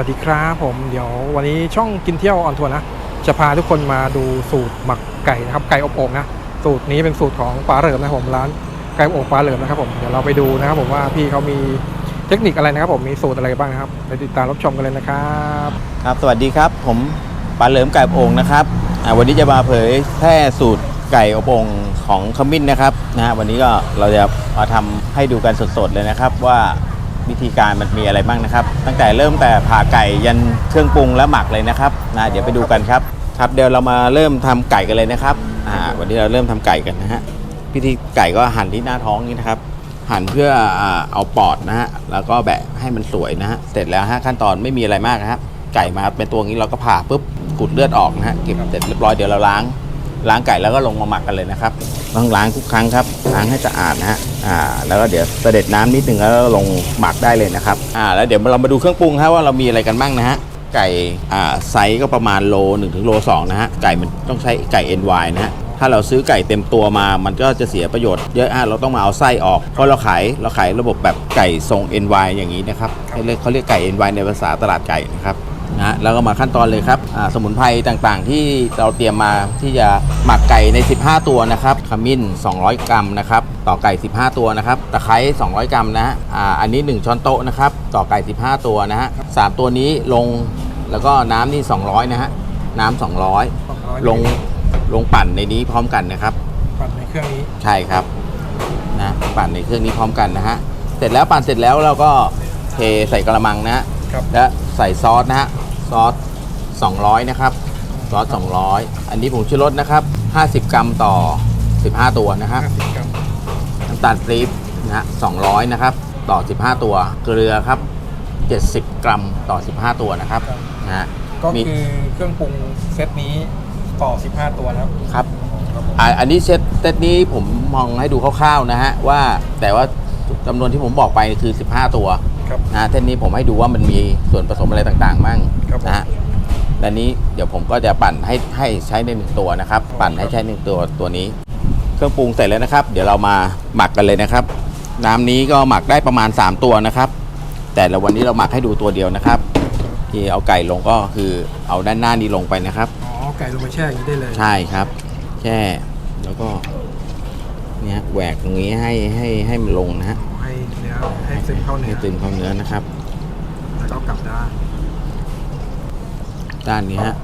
วัสดีครับผมเดี๋ยววันนี้ช่องกินเที่ยวออนทัวร์นะ จะพาทุกคนมาดูสูตรหมักไก่นะครับไก่อบโอ่งนะสูตรนี้เป็นสูตรของป้าเหลิมนะผมร้านไก่อบโอ่งป้าเหลิมนะครับผมเดี๋ยวเราไปดูนะครับผมว่าพี่เขามีเทคนิคอะไรนะครับผมมีสูตรอะไรบ้างนะครับไปติดตามรับชมกันเลยนะครับครับ สวัสดีครับผมปาเหลิมไก่อบโอ่งนะครับวันนี้จะมาเผยแพร่สูตรไก่อบโอ่งของขมิ้นนะครับนะฮะวันนี้ก็เราจะมาทำให้ดูกันสดๆเลยนะครับว่า วิธีการมันมีอะไรบ้างนะครับ ตั้งแต่เริ่มแต่ผ่าไก่ยันเครื่องปรุงและหมักเลยนะครับนะเดี๋ยวไปดูกันครับครับเดี๋ยวเรามาเริ่มทำไก่กันเลยนะครับอ่าวันนี้เราเริ่มทำไก่กันนะฮะพิธีไก่ก็หั่นที่หน้าท้องนี่นะครับ หั่นเพื่อเอาปอดนะฮะแล้วก็แบะให้มันสวยนะฮะเสร็จแล้วฮะขั้นตอนไม่มีอะไรมากนะครับไก่มาเป็นตัวนี้เราก็ผ่าปุ๊บกุดเลือดออกนะฮะเก็บเสร็จเรียบร้อยเดี๋ยวเราล้าง ล้างไก่แล้วก็ลงมาหมักกันเลยนะครับต้องล้างทุกครั้งครับล้างให้สะอาดนะฮะอ่าแล้วก็เดี๋ยวเสด็จน้ำนิดนึงแล้วลงหมักได้เลยนะครับอ่าแล้วเดี๋ยวเรามาดูเครื่องปรุงฮะว่าเรามีอะไรกันบ้างนะฮะไก่อ่าไซส์ก็ประมาณโล1ถึงโล2นะฮะไก่มันต้องใช้ไก่ NY นะฮะถ้าเราซื้อไก่เต็มตัวมา มันก็จะเสียประโยชน์เยอะอะเราต้องมาเอาไส้ออก เพราะเราขายเราขายระบบแบบไก่ทรง NY อย่างนี้นะครับเขาเรียกเขาเรียกไก่ NY ในภาษาตลาดไก่นะครับ นะฮะแล้วก็มาขั้นตอนเลยครับอ่าสมุนไพรต่างๆ ที่เราเตรียมมาที่จะหมักไก่ใน 15 ตัวนะครับขมิ้น 200 กรัมนะครับต่อไก่ 15 ตัวนะครับตะไคร้200 กรัมนะฮะอ่าอันนี้ 1 ช้อนโต๊ะนะครับต่อไก่ 15 ตัวนะฮะสามตัวนี้ลงแล้วก็น้ำนี่ 200 นะฮะน้ำ200 ลงลงปั่นในนี้พร้อมกันนะครับ ปั่นในเครื่องนี้ใช่ครับนะปั่นในเครื่องนี้พร้อมกันนะฮะเสร็จแล้วปั่นเสร็จแล้วเราก็เทใส่กระมังนะฮะครับและ ใส่ซอสนะฮะซอส200 นะครับซอส200 อันนี้ผงชูรสนะครับ 50 กรัมต่อ 15 ตัวนะฮะ50กรัมน้ำตาลปี๊บนะฮะ200 นะครับ ต่อ 15 ตัว เกลือครับ 70 กรัมต่อ 15 ตัวนะครับนะฮะก็มีคือเครื่องปรุงเซตนี้ต่อ 15 ตัวนะครับครับครับผมอ่าอันนี้เซตเซตนี้ผมมองให้ดูคร่าวๆนะฮะว่าแต่ว่าจำนวนที่ผมบอกไปคือ 15 ตัว ครับนะฮะเส้นนี้ผมให้ดูว่ามันมีส่วนผสมอะไรต่างๆบ้างครับผมนะฮะและนี้เดี๋ยวผมก็จะปั่นให้ให้ใช้ในหนึ่งตัวนะครับ ปั่นให้ใช้หนึ่งตัวตัวนี้ เครื่องปรุงเสร็จแล้วนะครับ เดี๋ยวเรามาหมักกันเลยนะครับ น้ำนี้ก็หมักได้ประมาณ 3 ตัวนะครับ แต่ละวันนี้เราหมักให้ดูตัวเดียวนะครับ ที่เอาไก่ลงก็คือเอาด้านหน้านี้ลงไปนะครับ อ๋อไก่ลงไปแช่อย่างนี้ได้เลยใช่ครับแช่แล้วก็เนี่ยแหวกตรงนี้ให้ให้ให้มันลงนะฮะให้ เนื้อให้ซึมเข้าเนื้ให้อตึมเข้าเนื้อนะครับ แล้วก็กลับด้านด้านนี้ฮะ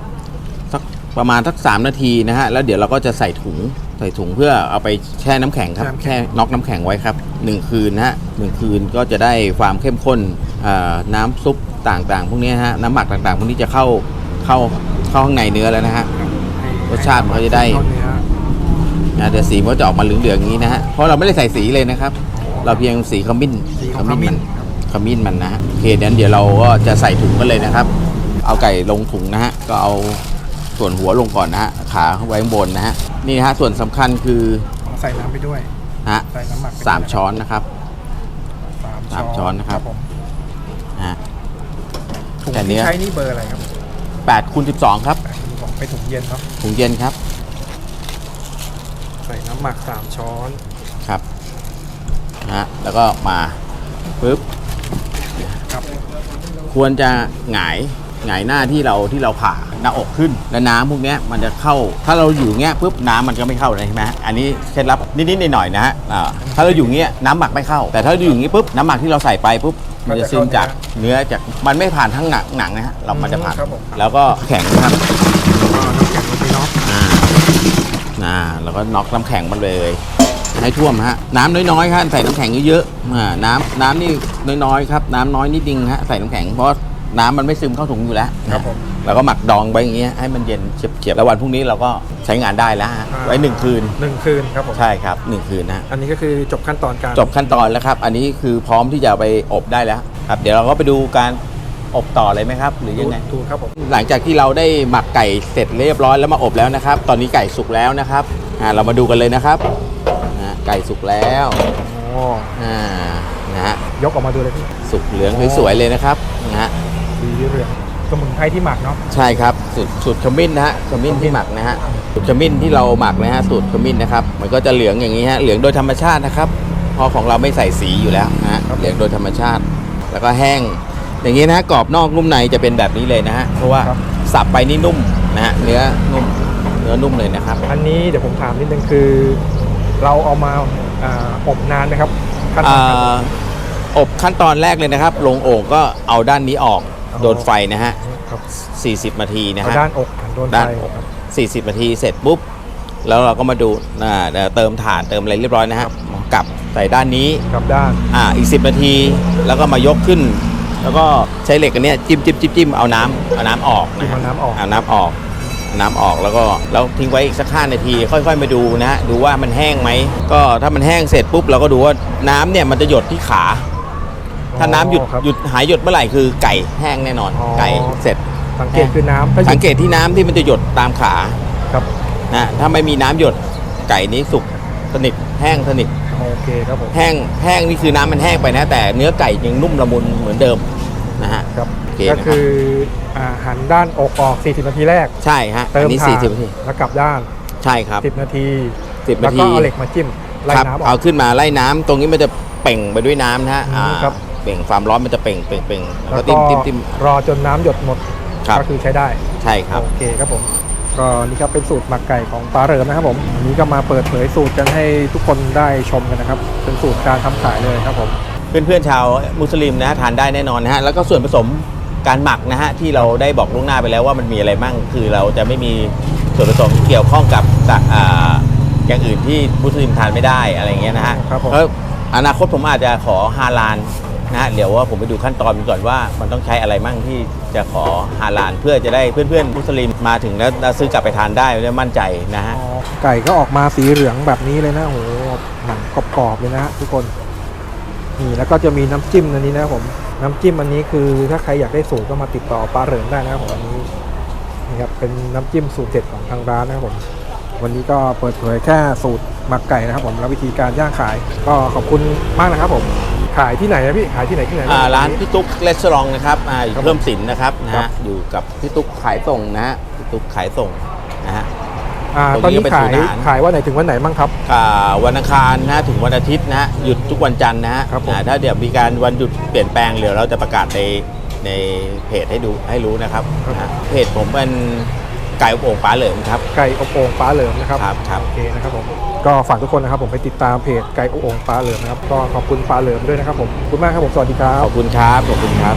สักประมาณสักสามนาทีนะฮะแล้วเดี๋ยวเราก็จะใส่ถุงใส่ถุงเพื่อเอาไปแช่น้ำแข็งครับแช่น็อกน้ำแข็งไว้ครับหนึ่งคืนนะฮะหนึ่งคืนก็จะได้ความเข้มข้นอ่าน้ำซุปต่างๆ พวกนี้ฮะน้ำหมักต่างๆ พวกนี้จะเข้าเข้าเข้าข้างในเนื้อแล้วนะฮะ ให้รสชาติมันก็จะได้ เข้าเนื้อนะเดี๋ยวสีมันก็จะออกมาเหลืองๆอย่างนี้นะฮะเพราะเราไม่ได้ใส่สีเลยนะครับ เราเพียงสีขมิ้นสีของขมิ้นมันขมิ้นมันนะฮะโอเคนั้นเดี๋ยวเราก็จะใส่ถุงกันเลยนะครับ เอาไก่ลงถุงนะฮะก็เอาส่วนหัวลงก่อนนะฮะขาไว้ข้างบนนะฮะนี่นะฮะส่วนสำคัญคือใส่น้ำไปด้วยนะฮะใส่น้ำหมักไปด้วยสามช้อนนะครับ สามสามช้อนนะครับ ผมนะฮะ ถุงแต่เนื้ที่อใช้นี่เบอร์อะไรครับแปดคูณสิบสองครับแปดถุงไปถุงเย็นเนาะถุงเย็นครับใส่น้ำหมักสามช้อนครับ นะฮะแล้วก็มาปึ๊บครับควรจะหงายหงายหน้าที่เราที่เราผ่าหน้าอกขึ้น แล้วน้ำพวกเนี้ยมันจะเข้า ถ้าเราอยู่เงี้ยปุ๊บน้ำมันก็ไม่เข้าเลยใช่ไหมฮะอันนี้เคล็ดลับนิดๆหน่อยๆนะฮะอ่าถ้าเราอยู่เงี้ยน้ำหมักไม่เข้า แต่ถ้าเราอยู่อย่างงี้ปุ๊บน้ำหมักที่เราใส่ไปปุ๊บมันจะซึมจากเนื้อจากมันไม่ผ่านทั้งหนังหนังนะฮะเรามันจะผ่านครับผมแล้วก็แข็งครับก็น้ำแข็งลงไปเนาะอ่าอ่าแล้วก็น็อกน้ำแข็งมันเลย ให้ท่วมฮะน้ำน้อยๆครับใส่น้ำแข็งเยอะๆอ่าน้ำน้ำนี่น้อยๆครับน้ำน้อยนิดนึงฮะใส่น้ำแข็งเพราะน้ำมันไม่ซึมเข้าถุงอยู่แล้วครับผมแล้วก็หมักดองไว้อย่างเงี้ยให้มันเย็นเฉียบๆแล้ววันพรุ่งนี้เราก็ใช้งานได้แล้วฮะไว้หนึ่งคืนหนึ่งคืนครับผมใช่ครับหนึ่งคืนนะอันนี้ก็คือจบขั้นตอนการจบขั้นตอนแล้วครับ อันนี้คือพร้อมที่จะไปอบได้แล้วครับเดี๋ยวเราก็ไปดูการอบต่อเลยไหมครับ หรือยังไงถูกครับผมหลังจากที่เราได้หมักไก่เสร็จเรียบร้อยแล้วมาอบแล้วนะครับ ตอนนี้ไก่สุกแล้วนะครับอ่าเรามาดูกันเลยนะครับอ่า ไก่สุกแล้วโอ้อ่านะฮะยกออกมาดูเลยพี่สุกเหลืองสวยๆเลยนะครับนะฮะสีเหลืองสมุนไพรที่หมักเนาะใช่ครับสูตรสูตรขมิ้นนะฮะขมิ้นที่หมักนะฮะสูตรขมิ้นที่เราหมักนะฮะสูตรขมิ้นนะครับมันก็จะเหลืองอย่างนี้ฮะเหลืองโดยธรรมชาตินะครับเพอของเราไม่ใส่สีอยู่แล้วนะฮะเหลืองโดยธรรมชาติ แล้วก็แห้ง อย่างนี้นะฮะกรอบนอกนุ่มในจะเป็นแบบนี้เลยนะฮะเพราะว่าครับสับไปนี่นุ่มนะฮะเนื้อนุ่มเนื้อนุ่มเลยนะครับ อันนี้เดี๋ยวผมถามนิดนึงคือ เราเอามาอ่าอบนานไหมครับขั้นตอนอ่การอบาอบขั้นตอนแรกเลยนะครับลงโอ่งก็เอาด้านนี้ออกอ๋อโดนไฟนะฮะครับ40นาทีนะเอาฮะด้านอกโดนไฟด้านอกครับ40นาทีเสร็จปุ๊บแล้วเราก็มาดูอ่าเดี๋ยวเติมถ่านเติมอะไรเรียบร้อยนะฮะกลับใส่ด้านนี้กลับด้านอ่าอีก 10 นาที แล้วก็มายกขึ้น แล้วก็ใช้เหล็กอันเนี้ยจิ้มจิ้มจิ้มจิ้มเอาน้ำเอาน้ำออกที่นะเอาฮะน้ำออกเอาน้ำออก เอาน้ำออกแล้วก็แล้วทิ้งไว้อีกสักห้านาที ค่อยๆมาดูนะฮะดูว่ามันแห้งไหมก็ถ้ามันแห้งเสร็จปุ๊บเราก็ดูว่าน้ำเนี่ยมันจะหยดที่ขา ถ้าน้ำหยุดอ๋อครับ หยุดหายหยดเมื่อไหร่คือไก่แห้งแน่นอน อ๋อ ไก่เสร็จ สังเกตคือน้ำถ้าหยุดสังเกตที่น้ำที่มันจะหยดตามขาครับ นะถ้าไม่มีน้ำหยดไก่นี้สุกสนิทแห้งสนิทโอเคครับผมแห้งแห้งนี่คือน้ำมันแห้งไปนะ แต่เนื้อไก่ยังนุ่มละมุนเหมือนเดิมนะฮะ ครับ โอเคก็นะครับคือ อ่าหันด้านอกออก 40 นาทีแรก ใช่ฮะเติอัมนนี้ถ่าน40นาทีแล้วกลับด้าน ใช่ครับ 10 นาที10แล้วนาก็ทีเอาเหล็กมาจิ้มไล่ครับน้ำออเอาก ขึ้นมาไล่น้ำตรงนี้มันจะเป่งไปด้วยน้ำนะฮะอืมอ่าครับ เป่งความร้อนมันจะเป่งเป่งเป่งแล้วแล้วก็ก็ติ้มติ้มติ้ม รอจนน้ำหยดหมดครับ ก็คือใช้ได้ ใช่ครับ โอเคครับผมก็นี่ก็เป็นสูตรหมักไก่ของปลาเหริมนะครับผมวันนี้ก็มาเปิดเผยสูตรกันให้ทุกคนได้ชมกันนะครับ เป็นสูตรการทำขายเลยครับผม เพื่อนๆชาวมุสลิมนะฮะทานได้แน่นอนนะฮะแล้วก็ส่วนผสม การหมักนะฮะที่เราได้บอกล่วงหน้าไปแล้วว่ามันมีอะไรบ้างคือเราจะไม่มีส่วนผสมเกี่ยวข้องกับสะอ่าอย่างอื่นที่มุสลิมทานไม่ได้อะไรอย่างเงี้ยนะฮะครับผมเพราะอนาคตผมอาจจะขอฮาลานนะฮะเดี๋ยวว่าผมไปดูขั้นตอนก่อนว่ามันต้องใช้อะไรมั่งที่จะขอฮาลานเพื่อจะได้เพื่อนๆมุสลิมมาถึงแล้วแล้วซื้อกลับไปทานได้ได้มั่นใจนะฮะไก่ก็ออกมาสีเหลืองแบบนี้เลยนะโอ้โหหนังกรอบๆเลยนะฮะทุกคน นี่แล้วก็จะมีน้ำจิ้มอันนี้นะครับผม น้ำจิ้มอันนี้คือถ้าใครอยากได้สูตรก็มาติดต่อปลาเหริมได้นะครับผมอันนี้นี่ครับเป็นน้ำจิ้มสูตรเด็ดของทางร้านนะครับผมวันนี้ก็เปิดเผยแค่สูตรหมักไก่นะครับ ผมแล้ววิธีการย่างขาย ก็ขอบคุณมากนะครับผมขายที่ไหนนะพี่ขายที่ไหนที่ไหนอ่าร้านพี่ตุ๊กเลสซองนะครับอ่าอยู่ครับเพิ่มสินนะครับนะครัฮะบอยู่กับพี่ตุ๊กขายส่งนะฮะพี่ตุ๊กขายส่งนะฮะ อ่าตตอนรงนี้นี้เป็นขายศูนย์อาหารขายวันไหนถึงวันไหนบ้างครับ อ่าวันอังคารนะฮะถึงวันอาทิตย์นะฮะหยุดทุกวันจันทร์นะฮะครับผม อ่าถ้าเดี๋ยวมีการวันหยุดเปลี่ยนแปลงเดี๋ยวเราจะประกาศในในเพจให้ดูให้รู้นะครับนะฮะเพจผมเป็นไก่อบโอ่งปลาเหลิมครับไก่อบโอ่งปลาเหลิมนะครับ ครับครับ โอเคนะครับผม ก็ฝากทุกคนนะครับผมไปติดตามเพจไก่อบโอ่งปลาเหลิมนะครับ ก็ขอบคุณปลาเหลิมด้วยนะครับผมขอบคุณมากครับผม สวัสดีครัขบอบคุณครับ ขอบคุณครับ